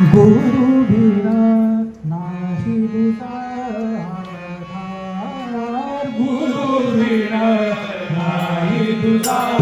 गुरु बिना नाही तुझा गुरु बिना नाही दुसरा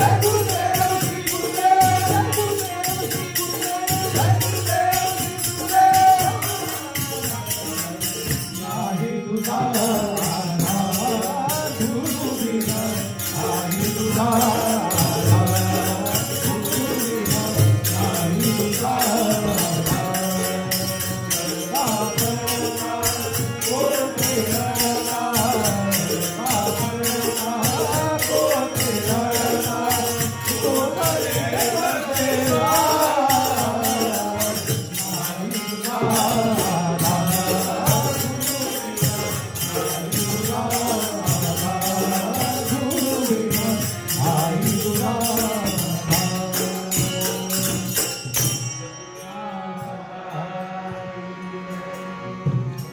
Bye. Oh,